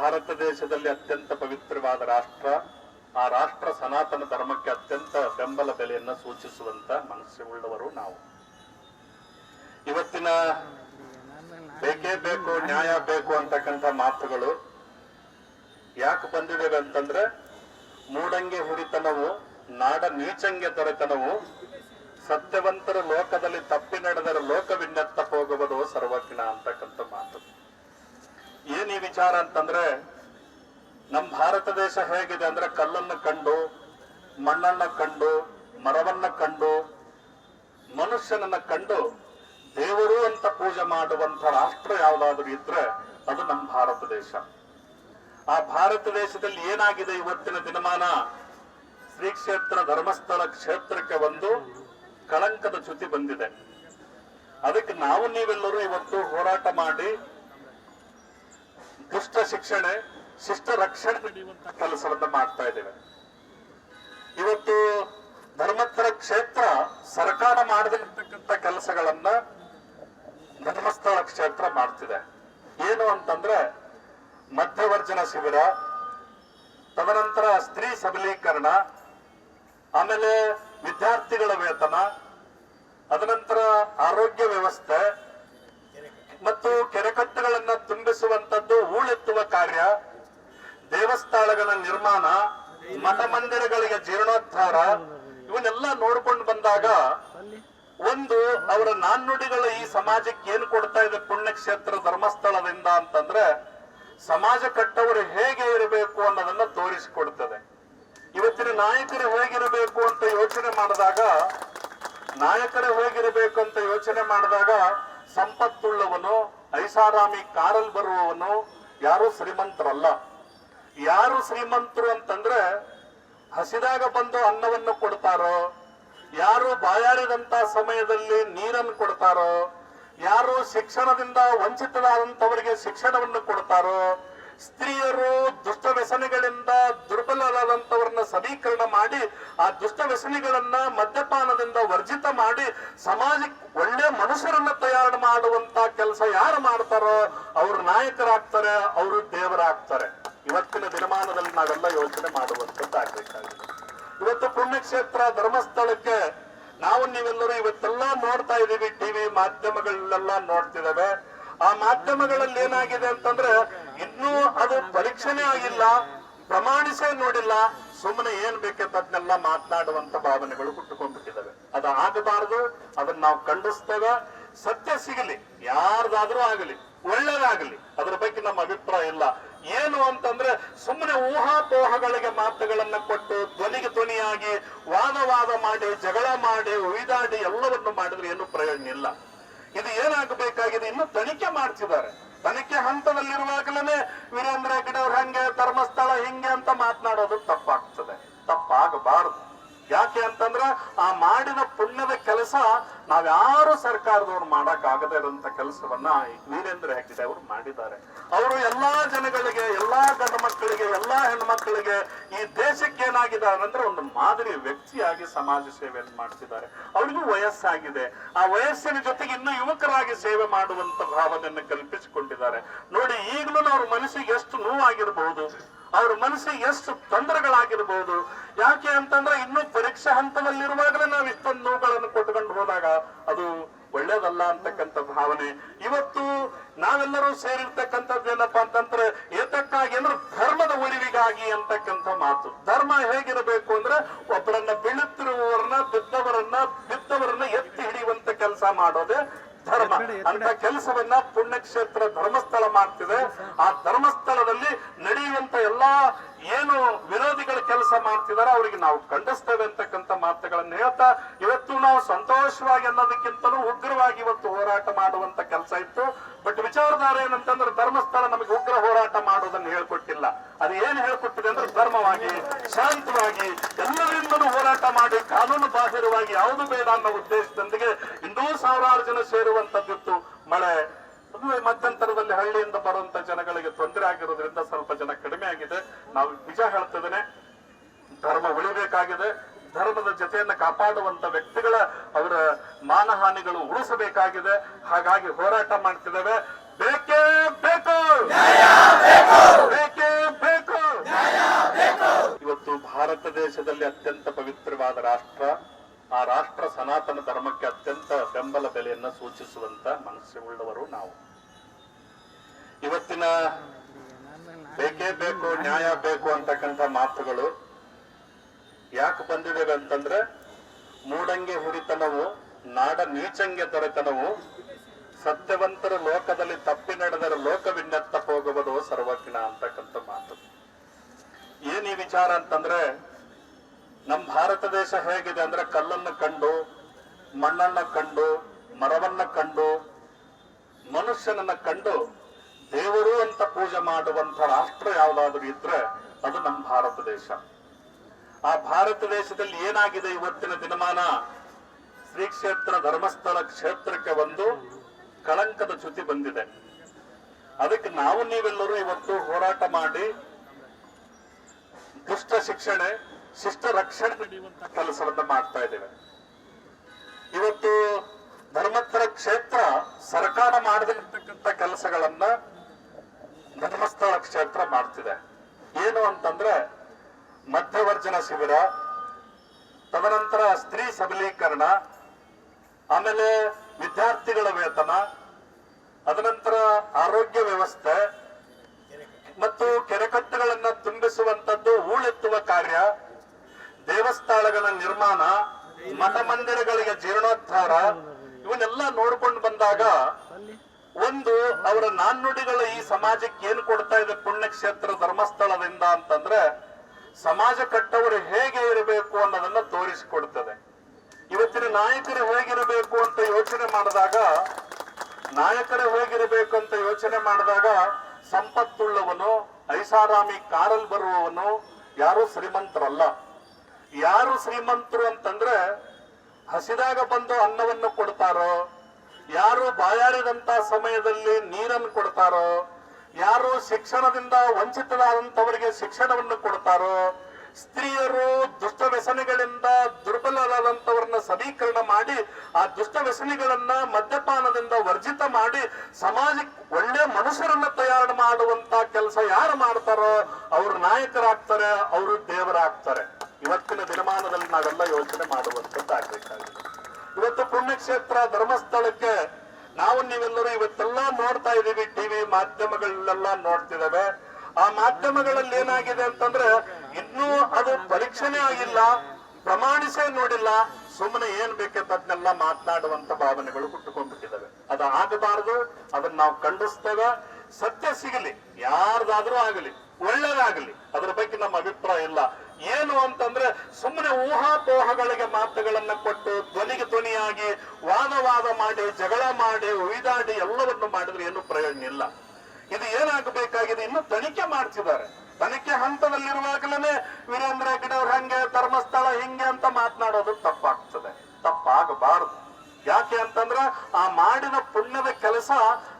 ಭಾರತ ದೇಶದಲ್ಲಿ ಅತ್ಯಂತ ಪವಿತ್ರವಾದ ರಾಷ್ಟ್ರ. ಆ ರಾಷ್ಟ್ರ ಸನಾತನ ಧರ್ಮಕ್ಕೆ ಅತ್ಯಂತ ಬೆಂಬಲ ಬೆಲೆಯನ್ನ ಸೂಚಿಸುವಂತ ಮನಸ್ಸುಳ್ಳವರು ನಾವು. ಇವತ್ತಿನ ಬೇಕೇ ಬೇಕು, ನ್ಯಾಯ ಬೇಕು ಅಂತಕ್ಕಂಥ ಮಾತುಗಳು ಯಾಕೆ ಬಂದಿದ್ದೇವೆ ಅಂತಂದ್ರೆ, ಮೂಡಂಗೆ ಹುಡಿತನವು ನಾಡ ನೀಚಂಗೆ ದೊರೆತನವು ಸತ್ಯವಂತರ ಲೋಕದಲ್ಲಿ ತಪ್ಪಿ ನಡೆದರೆ ಲೋಕವಿನ್ನತ್ತ ಹೋಗುವುದು ಸರ್ವಜ್ಞ ಅಂತಕ್ಕಂಥ ಮಾತು. ಏನ್ ಈ ವಿಚಾರ ಅಂತಂದ್ರೆ ನಮ್ ಭಾರತ ದೇಶ ಹೇಗಿದೆ ಅಂದ್ರೆ ಕಲ್ಲನ್ನು ಕಂಡು, ಮಣ್ಣನ್ನ ಕಂಡು, ಮರವನ್ನ ಕಂಡು, ಮನುಷ್ಯನನ್ನ ಕಂಡು ದೇವರು ಅಂತ ಪೂಜೆ ಮಾಡುವಂತ ರಾಷ್ಟ್ರ ಯಾವ್ದಾದ್ರು ಇದ್ರೆ ಅದು ನಮ್ಮ ಭಾರತ ದೇಶ. ಆ ಭಾರತ ದೇಶದಲ್ಲಿ ಏನಾಗಿದೆ ಇವತ್ತಿನ ದಿನಮಾನ? ಶ್ರೀ ಕ್ಷೇತ್ರ ಧರ್ಮಸ್ಥಳ ಕ್ಷೇತ್ರಕ್ಕೆ ಒಂದು ಕಳಂಕದ ಚ್ಯುತಿ ಬಂದಿದೆ. ಅದಕ್ಕೆ ನಾವು ನೀವೆಲ್ಲರೂ ಇವತ್ತು ಹೋರಾಟ ಮಾಡಿ ದುಷ್ಟ ಶಿಕ್ಷಣೆ, ಶಿಷ್ಟ ರಕ್ಷಣೆ ಕೆಲಸವನ್ನ ಮಾಡ್ತಾ ಇದ್ದೇವೆ. ಇವತ್ತು ಧರ್ಮಸ್ಥಳ ಕ್ಷೇತ್ರ ಸರ್ಕಾರ ಮಾಡದಿರ್ತಕ್ಕಂಥ ಕೆಲಸಗಳನ್ನ ಧರ್ಮಸ್ಥಳ ಕ್ಷೇತ್ರ ಮಾಡ್ತಿದೆ. ಏನು ಅಂತಂದ್ರೆ ಮಧ್ಯವರ್ಜನ ಶಿಬಿರ, ತದನಂತರ ಸ್ತ್ರೀ ಸಬಲೀಕರಣ, ಆಮೇಲೆ ವಿದ್ಯಾರ್ಥಿಗಳ ವೇತನ, ಅದನಂತರ ಆರೋಗ್ಯ ವ್ಯವಸ್ಥೆ ಮತ್ತು ಕೆರೆಕಟ್ಟೆಗಳನ್ನ ತುಂಬಿಸುವಂತದ್ದು ಹೂಳೆತ್ತುವ ಕಾರ್ಯ, ದೇವಸ್ಥಾನಗಳ ನಿರ್ಮಾಣ ಮಠ ಮಂದಿರಗಳಿಗೆ ಜೀರ್ಣೋದ್ಧಾರ, ಇವನ್ನೆಲ್ಲ ನೋಡ್ಕೊಂಡು ಬಂದಾಗ ಒಂದು ಅವರ ನಾಣ್ಣುಡಿಗಳ ಈ ಸಮಾಜಕ್ಕೆ ಏನು ಕೊಡ್ತಾ ಇದೆ? ಪುಣ್ಯಕ್ಷೇತ್ರ, ಧರ್ಮಸ್ಥಳದಿಂದ ಅಂತಂದ್ರೆ ಸಮಾಜ ಕಟ್ಟವರು ಹೇಗೆ ಇರಬೇಕು ಅನ್ನೋದನ್ನ ತೋರಿಸಿಕೊಡ್ತದೆ. ಇವತ್ತಿನ ನಾಯಕರು ಹೇಗಿರಬೇಕು ಅಂತ ಯೋಚನೆ ಮಾಡಿದಾಗ, ನಾಯಕರು ಹೇಗಿರಬೇಕು ಅಂತ ಯೋಚನೆ ಮಾಡಿದಾಗ ಸಂಪತ್ತುಳ್ಳವನು, ಐಷಾರಾಮಿ ಕಾರಲ್ಲಿ ಬರುವವನು ಯಾರು ಶ್ರೀಮಂತರಲ್ಲ. ಯಾರು ಶ್ರೀಮಂತರು ಅಂತಂದ್ರೆ ಹಸಿದಾಗ ಬಂದು ಅನ್ನವನ್ನು ಕೊಡ್ತಾರೋ, ಯಾರು ಬಾಯಾರಿದಂತ ಸಮಯದಲ್ಲಿ ನೀರನ್ನು ಕೊಡ್ತಾರೋ, ಯಾರು ಶಿಕ್ಷಣದಿಂದ ವಂಚಿತರಾದಂತವರಿಗೆ ಶಿಕ್ಷಣವನ್ನು ಕೊಡ್ತಾರೋ ಸ್ತ್ರೀಯರು ದುಷ್ಟ ವ್ಯಸನಗಳಿಂದ ದುರ್ಬಲರಾದಂತವರನ್ನ ಸಬೀಕರಣ ಮಾಡಿ, ಆ ದುಷ್ಟ ವ್ಯಸನಿಗಳನ್ನ ಮದ್ಯಪಾನದಿಂದ ವರ್ಜಿತ ಮಾಡಿ, ಸಮಾಜಕ್ಕೆ ಒಳ್ಳೆ ಮನುಷ್ಯರನ್ನ ತಯಾರು ಮಾಡುವಂತ ಕೆಲಸ ಯಾರು ಮಾಡ್ತಾರೋ ಅವರು ನಾಯಕರಾಗ್ತಾರೆ, ಅವರು ದೇವರಾಗ್ತಾರೆ. ಇವತ್ತಿನ ದಿನಮಾನದಲ್ಲಿ ನಾವೆಲ್ಲ ಯೋಚನೆ ಮಾಡುವಂತದ್ದಾಗಬೇಕಾಗಿದೆ. ಇವತ್ತು ಪುಣ್ಯಕ್ಷೇತ್ರ, ಧರ್ಮಸ್ಥಳಕ್ಕೆ ನಾವು ನೀವೆಲ್ಲರೂ ಇವತ್ತೆಲ್ಲ ನೋಡ್ತಾ ಇದೀವಿ ಟಿವಿ ಮಾಧ್ಯಮಗಳಲ್ಲೆಲ್ಲ ನೋಡ್ತಿದ್ದೇವೆ. ಆ ಮಾಧ್ಯಮಗಳಲ್ಲಿ ಏನಾಗಿದೆ ಅಂತಂದ್ರೆ ಇನ್ನೂ ಅದು ಪರೀಕ್ಷೆನೇ ಆಗಿಲ್ಲ, ಪ್ರಮಾಣಿಸೇ ನೋಡಿಲ್ಲ ಸುಮ್ಮನೆ ಏನ್ ಬೇಕಂತ ಅದನ್ನೆಲ್ಲ ಮಾತನಾಡುವಂತ ಭಾವನೆಗಳು ಹುಟ್ಟುಕೊಂಡ್ಬಿಟ್ಟಿದ್ದಾವೆ. ಅದು ಆಗಬಾರದು, ಅದನ್ನ ನಾವು ಖಂಡಿಸ್ತೇವೆ. ಸತ್ಯ ಸಿಗಲಿ, ಯಾರ್ದಾದ್ರೂ ಆಗಲಿ, ಒಳ್ಳೇದಾಗಲಿ, ಅದ್ರ ಬಗ್ಗೆ ನಮ್ಮ ಅಭಿಪ್ರಾಯ ಇಲ್ಲ. ಏನು ಅಂತಂದ್ರೆ ಸುಮ್ಮನೆ ಊಹಾಪೋಹಗಳಿಗೆ ಮಾತುಗಳನ್ನ ಕೊಟ್ಟು ಧ್ವನಿಗೆ ಧ್ವನಿಯಾಗಿ ವಾದ ವಾದ ಮಾಡಿ, ಜಗಳ ಮಾಡಿ, ಉಯ್ದಾಡಿ ಎಲ್ಲವನ್ನು ಮಾಡಿದ್ರೆ ಏನು ಪ್ರಯೋಜನ ಇಲ್ಲ. ಇದು ಏನಾಗಬೇಕಾಗಿದೆ, ಇನ್ನು ತನಿಖೆ ಮಾಡ್ತಿದ್ದಾರೆ. ಹಂತದಲ್ಲಿರುವಾಗಲೇ ವೀರೇಂದ್ರ ಹೆಗ್ಗಡೆಯವ್ರು ಹಂಗೆ, ಧರ್ಮಸ್ಥಳ ಹಿಂಗೆ ಅಂತ ಮಾತನಾಡೋದು ತಪ್ಪಾಗ್ತದೆ. ತಪ್ಪಾಗಬಾರದು. ಯಾಕೆ ಅಂತಂದ್ರೆ ಆ ಮಾಡಿದ ಪುಣ್ಯದ ಕೆಲಸ ನಾವ್ಯಾರು ಸರ್ಕಾರದವ್ರು ಮಾಡಕ್ ಆಗದೇ ಇರುವಂತ ಕೆಲಸವನ್ನ ವೀರೇಂದ್ರ ಹೆಗ್ಗಡೆ ಅವರು ಮಾಡಿದ್ದಾರೆ. ಅವರು ಎಲ್ಲಾ ಜನಗಳಿಗೆ, ಎಲ್ಲಾ ಗಂಡ ಮಕ್ಕಳಿಗೆ ಎಲ್ಲಾ ಹೆಣ್ಮಕ್ಳಿಗೆ ಈ ದೇಶಕ್ಕೆ ಏನಾಗಿದ್ದಾರೆ ಅಂದ್ರೆ ಒಂದು ಮಾದರಿ ವ್ಯಕ್ತಿಯಾಗಿ ಸಮಾಜ ಸೇವೆಯನ್ನು ಮಾಡ್ತಿದ್ದಾರೆ. ಅವರಿಗೂ ವಯಸ್ಸಾಗಿದೆ. ಆ ವಯಸ್ಸಿನ ಜೊತೆಗೆ ಇನ್ನೂ ಯುವಕರಾಗಿ ಸೇವೆ ಮಾಡುವಂತ ಭಾವನೆಯನ್ನು ಕಲ್ಪಿಸಿಕೊಂಡಿದ್ದಾರೆ. ನೋಡಿ, ಈಗಲೂ ಅವ್ರ ಮನಸ್ಸಿಗೆ ಎಷ್ಟು ನೋವಾಗಿರಬಹುದು ಅವ್ರ ಮನಸ್ಸಿಗೆ ಎಷ್ಟು ತೊಂದರೆಗಳಾಗಿರ್ಬಹುದು ಯಾಕೆ ಅಂತಂದ್ರೆ ಇನ್ನೂ ಪರೀಕ್ಷಾ ಹಂತದಲ್ಲಿರುವಾಗಲೇ ನಾವು ಇಷ್ಟೊಂದು ನೋವುಗಳನ್ನು ಕೊಟ್ಕೊಂಡು ಹೋದಾಗ ಅದು ಒಳ್ಳೇದಲ್ಲ ಅಂತಕ್ಕಂಥ ಭಾವನೆ. ಇವತ್ತು ನಾವೆಲ್ಲರೂ ಸೇರಿರ್ತಕ್ಕಂಥದ್ದು ಏನಪ್ಪಾ ಅಂತಂದ್ರೆ ಏತಕ್ಕಾಗಿ ಅಂದ್ರೆ ಧರ್ಮದ ಉಳಿವಿಗಾಗಿ ಅಂತಕ್ಕಂಥ ಮಾತು. ಧರ್ಮ ಹೇಗಿರಬೇಕು ಅಂದ್ರೆ ಒಬ್ಬರನ್ನ ಬೀಳುತ್ತಿರುವವರನ್ನ ಬಿದ್ದವರನ್ನ ಬಿದ್ದವರನ್ನ ಎತ್ತಿ ಹಿಡಿಯುವಂತ ಕೆಲಸ ಮಾಡೋದೇ ಧರ್ಮ. ಅಂತ ಕೆಲಸವನ್ನ ಪುಣ್ಯಕ್ಷೇತ್ರ ಧರ್ಮಸ್ಥಳ ಮಾಡ್ತಿದೆ. ಆ ಧರ್ಮಸ್ಥಳದಲ್ಲಿ ನಡೆಯುವಂತ ಎಲ್ಲಾ ಏನು ವಿರೋಧಿಗಳ ಕೆಲಸ ಮಾಡ್ತಿದಾರೆ ಅವರಿಗೆ ನಾವು ಖಂಡಿಸ್ತೇವೆ ಅಂತಕ್ಕಂಥ ಮಾತುಗಳನ್ನು ಹೇಳ್ತಾ ಇವತ್ತು ನಾವು ಸಂತೋಷವಾಗಿ ಅನ್ನೋದಕ್ಕಿಂತಲೂ ಉಗ್ರವಾಗಿ ಇವತ್ತು ಹೋರಾಟ ಮಾಡುವಂತ ಕೆಲಸ ಇತ್ತು. ಬಟ್ ವಿಚಾರಧಾರ ಏನಂತಂದ್ರೆ ಧರ್ಮಸ್ಥಳ ನಮಗೆ ಉಗ್ರ ಹೋರಾಟ ಮಾಡೋದನ್ನು ಹೇಳ್ಕೊಟ್ಟಿಲ್ಲ. ಅದು ಏನ್ ಹೇಳ್ಕೊಟ್ಟಿದೆ ಅಂದ್ರೆ ಧರ್ಮವಾಗಿ, ಶಾಂತವಾಗಿ, ಎಲ್ಲರಿಂದಲೂ ಹೋರಾಟ ಮಾಡಿ ಕಾನೂನು ಬಾಹಿರವಾಗಿ ಯಾವುದು ಬೇಡ ಅನ್ನೋ ಉದ್ದೇಶದೊಂದಿಗೆ ಇನ್ನೂ ಸಾವಿರಾರು ಜನ ಸೇರುವಂತದ್ದಿತ್ತು ಮಳೆ ಮಧ್ಯಂತರದಲ್ಲಿ ಹಳ್ಳಿಯಿಂದ ಬರುವಂತ ಜನಗಳಿಗೆ ತೊಂದರೆ ಆಗಿರೋದ್ರಿಂದ ಸ್ವಲ್ಪ ಜನ ಕಡಿಮೆ ಆಗಿದೆ. ನಾವು ನಿಜ ಹೇಳ್ತಿದ್ದೇನೆ, ಧರ್ಮ ಉಳಿಬೇಕಾಗಿದೆ. ಧರ್ಮದ ಜೊತೆಯನ್ನು ಕಾಪಾಡುವಂತ ವ್ಯಕ್ತಿಗಳ ಅವರ ಮಾನಹಾನಿಗಳು ಉಳಿಸಬೇಕಾಗಿದೆ. ಹಾಗಾಗಿ ಹೋರಾಟ ಮಾಡ್ತಿದ್ದೇವೆ. ಬೇಕೇ ಇವತ್ತು ಭಾರತ ದೇಶದಲ್ಲಿ ಅತ್ಯಂತ ಪವಿತ್ರವಾದ ರಾಷ್ಟ್ರ. ಆ ರಾಷ್ಟ್ರ ಸನಾತನ ಧರ್ಮಕ್ಕೆ ಅತ್ಯಂತ ಬೆಂಬಲ ಬೆಲೆಯನ್ನ ಸೂಚಿಸುವಂತ ಮನಸ್ಸುಳ್ಳವರು ನಾವು. ಇವತ್ತಿನ ಬೇಕೇ ಬೇಕು, ನ್ಯಾಯ ಬೇಕು ಅಂತಕ್ಕಂಥ ಮಾತುಗಳು ಯಾಕೆ ಬಂದಿದ್ದೇವೆ ಅಂತಂದ್ರೆ ಮೂಡಂಗೆ ಹುರಿತನವು, ನಾಡ ನೀಚಂಗೆ ದೊರೆತನವು ಸತ್ಯವಂತರ ಲೋಕದಲ್ಲಿ ಅಂತಂದ್ರೆ ನಮ್ಮ ಭಾರತ ದೇಶ ಹೇಗಿದೆ ಅಂದ್ರೆ ಕಲ್ಲನ್ನು ಕಂಡು, ಮಣ್ಣನ್ನ ಕಂಡು, ಮರವನ್ನ ಕಂಡು, ಮನುಷ್ಯನನ್ನ ಕಂಡು ದೇವರು ಅಂತ ಪೂಜೆ ಮಾಡುವಂತ ರಾಷ್ಟ್ರ ಯಾವ್ದಾದ್ರು ಇದ್ರೆ ಅದು ನಮ್ಮ ಭಾರತ ದೇಶ. ಆ ಭಾರತ ದೇಶದಲ್ಲಿ ಏನಾಗಿದೆ ಇವತ್ತಿನ ದಿನಮಾನ? ಶ್ರೀ ಕ್ಷೇತ್ರ ಧರ್ಮಸ್ಥಳ ಕ್ಷೇತ್ರಕ್ಕೆ ಒಂದು ಕಳಂಕದ ಚ್ಯುತಿ ಬಂದಿದೆ. ಅದಕ್ಕೆ ನಾವು ನೀವೆಲ್ಲರೂ ಇವತ್ತು ಹೋರಾಟ ಮಾಡಿ ದುಷ್ಟ ಶಿಕ್ಷಣೆ, ಶಿಷ್ಟ ರಕ್ಷಣೆ ನಡೆಯುವಂತ ಕೆಲಸವನ್ನ ಮಾಡ್ತಾ ಇದ್ದೇವೆ. ಇವತ್ತು ಧರ್ಮಸ್ಥಳ ಕ್ಷೇತ್ರ ಸರ್ಕಾರ ಮಾಡದಿರ್ತಕ್ಕಂಥ ಕೆಲಸಗಳನ್ನ ಧರ್ಮಸ್ಥಳ ಕ್ಷೇತ್ರ ಮಾಡ್ತಿದೆ. ಏನು ಅಂತಂದ್ರೆ ಮಧ್ಯವರ್ಜನ ಶಿಬಿರ, ತದನಂತರ ಸ್ತ್ರೀ ಸಬಲೀಕರಣ, ಆಮೇಲೆ ವಿದ್ಯಾರ್ಥಿಗಳ ವೇತನ, ಅದನಂತರ ಆರೋಗ್ಯ ವ್ಯವಸ್ಥೆ ಮತ್ತು ಕೆರೆಕಟ್ಟೆಗಳನ್ನ ತುಂಬಿಸುವಂತದ್ದು ಹೂಳೆತ್ತುವ ಕಾರ್ಯ, ದೇವಸ್ಥಾನಗಳ ನಿರ್ಮಾಣ ಮಠ ಮಂದಿರಗಳಿಗೆ ಜೀರ್ಣೋದ್ಧಾರ, ಇವನ್ನೆಲ್ಲ ನೋಡ್ಕೊಂಡು ಬಂದಾಗ ಒಂದು ಅವರ ನಾಣ್ಣುಡಿಗಳ ಈ ಸಮಾಜಕ್ಕೆ ಏನು ಕೊಡ್ತಾ ಇದೆ ಪುಣ್ಯಕ್ಷೇತ್ರ ಧರ್ಮಸ್ಥಳದಿಂದ ಅಂತಂದ್ರೆ, ಸಮಾಜ ಕಟ್ಟವರು ಹೇಗೆ ಇರಬೇಕು ಅನ್ನೋದನ್ನ ತೋರಿಸಿಕೊಡ್ತದೆ. ಇವತ್ತಿನ ನಾಯಕರು ಹೇಗಿರಬೇಕು ಅಂತ ಯೋಚನೆ ಮಾಡಿದಾಗ, ನಾಯಕರು ಹೇಗಿರಬೇಕು ಅಂತ ಯೋಚನೆ ಮಾಡಿದಾಗ ಸಂಪತ್ತುಳ್ಳವನು ಐಷಾರಾಮಿ ಕಾರಲ್ಲಿ ಬರುವವನು ಯಾರು ಶ್ರೀಮಂತರಲ್ಲ. ಯಾರು ಶ್ರೀಮಂತರು ಅಂತಂದ್ರೆ ಹಸಿದಾಗ ಬಂದು ಅನ್ನವನ್ನು ಕೊಡ್ತಾರೋ, ಯಾರು ಬಾಯಾರಿದಂತ ಸಮಯದಲ್ಲಿ ನೀರನ್ನು ಕೊಡ್ತಾರೋ, ಯಾರು ಶಿಕ್ಷಣದಿಂದ ವಂಚಿತರಾದಂತವರಿಗೆ ಶಿಕ್ಷಣವನ್ನು ಕೊಡ್ತಾರೋ ಸ್ತ್ರೀಯರು ದುಷ್ಟ ವ್ಯಸನಗಳಿಂದ ದುರ್ಬಲರಾದಂಥವ್ರನ್ನ ಸಮೀಕರಣ ಮಾಡಿ, ಆ ದುಷ್ಟ ವ್ಯಸನಿಗಳನ್ನ ಮದ್ಯಪಾನದಿಂದ ವರ್ಜಿತ ಮಾಡಿ, ಸಮಾಜಕ್ಕೆ ಒಳ್ಳೆ ಮನುಷ್ಯರನ್ನ ತಯಾರು ಮಾಡುವಂತ ಕೆಲಸ ಯಾರು ಮಾಡ್ತಾರೋ ಅವರು ನಾಯಕರಾಗ್ತಾರೆ, ಅವರು ದೇವರಾಗ್ತಾರೆ. ಇವತ್ತಿನ ದಿನಮಾನದಲ್ಲಿ ನಾವೆಲ್ಲ ಯೋಚನೆ ಮಾಡುವಂತದ್ದಾಗಬೇಕಾಗಿದೆ. ಇವತ್ತು ಪುಣ್ಯಕ್ಷೇತ್ರ ಧರ್ಮಸ್ಥಳಕ್ಕೆ ನಾವು ನೀವೆಲ್ಲರೂ ಇವತ್ತೆಲ್ಲ ನೋಡ್ತಾ ಇದೀವಿ ಟಿವಿ ಮಾಧ್ಯಮಗಳನ್ನೆಲ್ಲ ನೋಡ್ತಿದ್ದೇವೆ. ಆ ಮಾಧ್ಯಮಗಳಲ್ಲಿ ಏನಾಗಿದೆ ಅಂತಂದ್ರೆ ಇನ್ನೂ ಅದು ಪರೀಕ್ಷೆನೇ ಆಗಿಲ್ಲ, ಪ್ರಮಾಣಿಸೇ ನೋಡಿಲ್ಲ ಸುಮ್ಮನೆ ಏನ್ ಬೇಕಂತ ಮಾತನಾಡುವಂತ ಭಾವನೆಗಳು ಹುಟ್ಟುಕೊಂಡ್ಬಿಟ್ಟಿದ್ದಾವೆ. ಅದು ಆಗಬಾರದು, ಅದನ್ನ ನಾವು ಖಂಡಿಸ್ತೇವೆ. ಸತ್ಯ ಸಿಗಲಿ, ಯಾರ್ದಾದ್ರೂ ಆಗಲಿ, ಒಳ್ಳೇದಾಗಲಿ, ಅದ್ರ ಬಗ್ಗೆ ನಮ್ಮ ಅಭಿಪ್ರಾಯ ಇಲ್ಲ. ಏನು ಅಂತಂದ್ರೆ ಸುಮ್ಮನೆ ಊಹಾಪೋಹಗಳಿಗೆ ಮಾತುಗಳನ್ನ ಕೊಟ್ಟು ಧ್ವನಿಗೆ ಧ್ವನಿಯಾಗಿ, ವಾದ ವಾದ ಮಾಡಿ, ಜಗಳ ಮಾಡಿ, ಉಯ್ದಾಡಿ ಎಲ್ಲವನ್ನು ಮಾಡಿದ್ರೆ ಏನು ಪ್ರಯೋಜನ ಇಲ್ಲ. ಇದು ಏನಾಗಬೇಕಾಗಿದೆ? ಇನ್ನು ತನಿಖೆ ಮಾಡ್ತಿದ್ದಾರೆ. ತನಿಖೆ ಹಂತದಲ್ಲಿರುವಾಗಲೇ ವೀರೇಂದ್ರ ಹೆಗ್ಗಡೆ ಅವ್ರು ಹಂಗೆ ಧರ್ಮಸ್ಥಳ ಹಿಂಗೆ ಅಂತ ಮಾತನಾಡೋದು ತಪ್ಪಾಗ್ತದೆ. ತಪ್ಪಾಗಬಾರದು. ಯಾಕೆ ಅಂತಂದ್ರ ಆ ಮಾಡಿದ ಪುಣ್ಯದ ಕೆಲಸ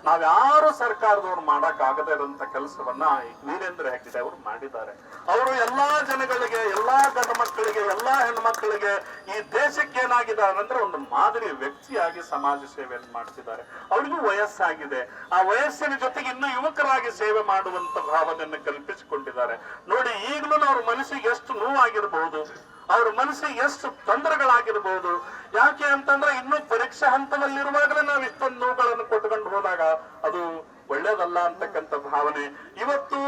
ನಾವ್ಯಾರು ಸರ್ಕಾರದವ್ರು ಮಾಡಕ್ ಆಗದೇ ಇರುವಂತ ಕೆಲಸವನ್ನ ವೀರೇಂದ್ರ ಹೆಗ್ಗಡೆ ಅವರು ಮಾಡಿದ್ದಾರೆ. ಅವರು ಎಲ್ಲಾ ಜನಗಳಿಗೆ, ಎಲ್ಲಾ ಗಂಡ ಮಕ್ಕಳಿಗೆ, ಎಲ್ಲಾ ಹೆಣ್ಮಕ್ಳಿಗೆ ಈ ದೇಶಕ್ಕೆ ಏನಾಗಿದ್ದಾರೆ ಅಂದ್ರೆ ಒಂದು ಮಾದರಿ ವ್ಯಕ್ತಿಯಾಗಿ ಸಮಾಜ ಸೇವೆಯನ್ನು ಮಾಡ್ತಿದ್ದಾರೆ. ಅವ್ರಿಗೂ ವಯಸ್ಸಾಗಿದೆ. ಆ ವಯಸ್ಸಿನ ಜೊತೆಗೆ ಇನ್ನು ಯುವಕರಾಗಿ ಸೇವೆ ಮಾಡುವಂತ ಭಾವನೆಯನ್ನು ಕಲ್ಪಿಸಿಕೊಂಡಿದ್ದಾರೆ. ನೋಡಿ, ಈಗಲೂ ಅವ್ರ ಮನಸ್ಸಿಗೆ ಎಷ್ಟು ನೋವಾಗಿರಬಹುದು ಅವ್ರ ಮನಸ್ಸಿಗೆ ಎಷ್ಟು ತೊಂದರೆಗಳಾಗಿರ್ಬಹುದು ಯಾಕೆ ಅಂತಂದ್ರೆ ಇನ್ನು ಪರೀಕ್ಷಾ ಹಂತದಲ್ಲಿರುವಾಗಲೇ ನಾವು ಇಷ್ಟೊಂದು ನೋವುಗಳನ್ನು ಕೊಟ್ಟುಕೊಂಡು ಹೋದಾಗ ಅದು ಒಳ್ಳೇದಲ್ಲ ಅಂತಕ್ಕಂಥ ಭಾವನೆ. ಇವತ್ತು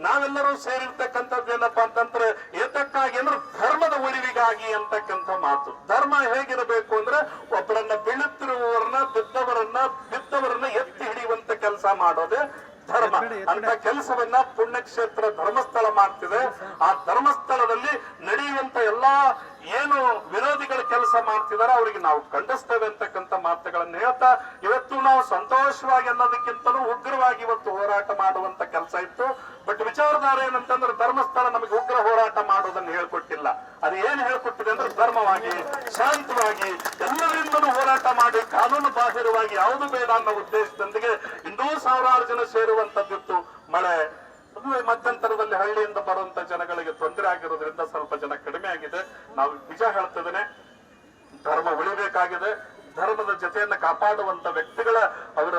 ನಾವೆಲ್ಲರೂ ಸೇರಿರ್ತಕ್ಕಂಥದ್ದು ಏನಪ್ಪಾ ಅಂತಂದ್ರೆ ಏತಕ್ಕಾಗಿ ಅಂದ್ರೆ ಧರ್ಮದ ಉಳಿವಿಗಾಗಿ ಅಂತಕ್ಕಂಥ ಮಾತು. ಧರ್ಮ ಹೇಗಿರಬೇಕು ಅಂದ್ರೆ ಒಬ್ಬರನ್ನ ಬೀಳುತ್ತಿರುವವರನ್ನ ಬಿದ್ದವರನ್ನ ಬಿದ್ದವರನ್ನ ಎತ್ತಿ ಹಿಡಿಯುವಂತ ಕೆಲಸ ಮಾಡೋದೇ ಧರ್ಮ. ಅಂತ ಕೆಲಸವನ್ನ ಪುಣ್ಯಕ್ಷೇತ್ರ ಧರ್ಮಸ್ಥಳ ಮಾಡ್ತಿದೆ. ಆ ಧರ್ಮಸ್ಥಳದಲ್ಲಿ ಎಲ್ಲಾ ಏನು ವಿರೋಧಿಗಳ ಕೆಲಸ ಮಾಡ್ತಿದಾರೆ ಅವರಿಗೆ ನಾವು ಖಂಡಿಸ್ತೇವೆ ಅಂತಕ್ಕಂಥ ಮಾತುಗಳನ್ನು ಹೇಳ್ತಾ, ಇವತ್ತು ನಾವು ಸಂತೋಷವಾಗಿ ಅನ್ನೋದಕ್ಕಿಂತಲೂ ಉಗ್ರವಾಗಿ ಇವತ್ತು ಹೋರಾಟ ಮಾಡುವಂತ ಕೆಲಸ ಇತ್ತು. ಬಟ್ ವಿಚಾರಧಾರೆ ಏನಂತಂದ್ರೆ ಧರ್ಮಸ್ಥಳ ನಮಗೆ ಉಗ್ರ ಹೋರಾಟ ಮಾಡೋದನ್ನ ಹೇಳ್ಕೊಟ್ಟಿಲ್ಲ. ಅದು ಏನ್ ಹೇಳ್ಕೊಟ್ಟಿದೆ ಅಂದ್ರೆ ಧರ್ಮವಾಗಿ, ಶಾಂತವಾಗಿ, ಎಲ್ಲರಿಂದಲೂ ಹೋರಾಟ ಮಾಡಿ ಕಾನೂನು ಬಾಹಿರವಾಗಿ ಯಾವುದು ಬೇಡ ಅನ್ನೋ ಉದ್ದೇಶದೊಂದಿಗೆ ಇನ್ನೂ ಸಾವಿರಾರು ಜನ ಸೇರುವಂತದ್ದಿತ್ತು. ಮಳೆ ಮಧ್ಯಂತರದಲ್ಲಿ ಹಳ್ಳಿಯಿಂದ ಬರುವಂತ ಜನಗಳಿಗೆ ತೊಂದರೆ ಆಗಿರೋದ್ರಿಂದ ಸ್ವಲ್ಪ ಜನ ಕಡಿಮೆ ಆಗಿದೆ. ನಾವು ನಿಜ ಹೇಳ್ತಿದ್ದೇನೆ, ಧರ್ಮ ಉಳಿಬೇಕಾಗಿದೆ. ಧರ್ಮದ ಜೊತೆಯನ್ನು ಕಾಪಾಡುವಂತ ವ್ಯಕ್ತಿಗಳ ಅವರ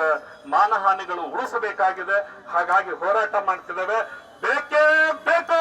ಮಾನಹಾನಿಗಳು ಉಳಿಸಬೇಕಾಗಿದೆ. ಹಾಗಾಗಿ ಹೋರಾಟ ಮಾಡ್ತಿದ್ದೇವೆ. ಬೇಕೇ ಬೇಕು.